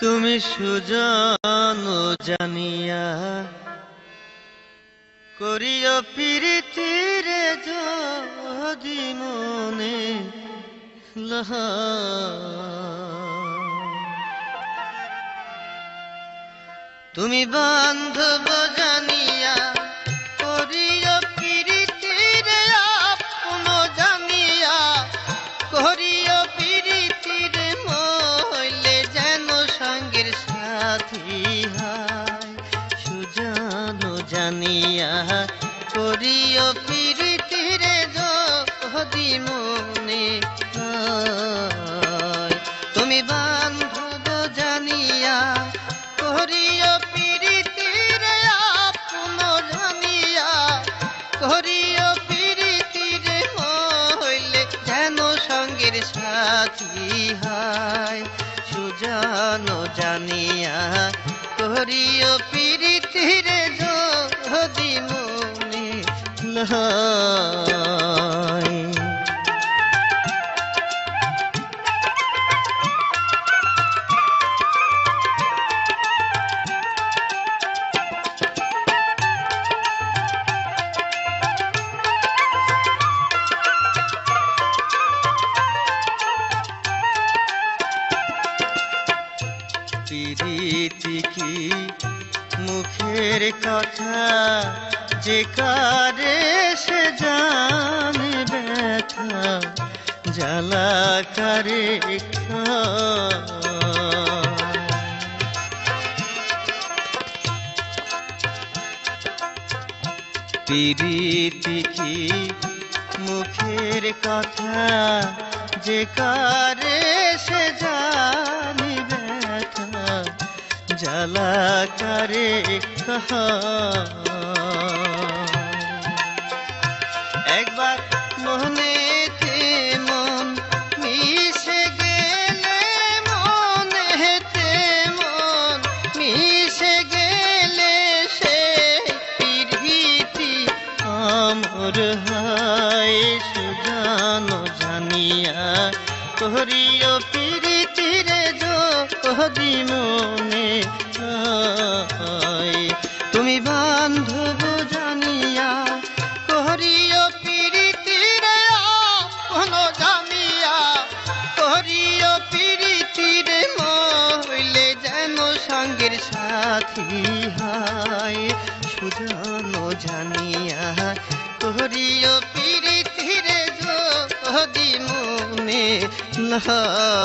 তুমি সুজন জানিয়া করিও প্রীতিরে যদি মনে তুমি বান্ধব জানিয়া করিও প্রীতিরে আপন জানিয়া করিও সাথী হয় সুজানো জানিয়া করিও প্রীতিরে যদি মনে তুমি বান্ধব জানিয়া করিও প্রীতিরে আপন জানিয়া করিও প্রীতিরে হইলে যেন সঙ্গের সাথী হয় সুজানো জানিয়া করিও পিরিতিরে যদি মনে লয় প্রীতি কি মুখের কথা যে কারে সে জানে ব্যথা, জ্বালা কারে। প্রীতি কি মুখের কথা যে কারে সে প্রীতি আমর হায় সুজানো জানিয়া করিও প্রীতিরে যদি মনে সঙ্গের সাথী হয় সুজন জানিয়া করিও ধীরে যদি মনে লয়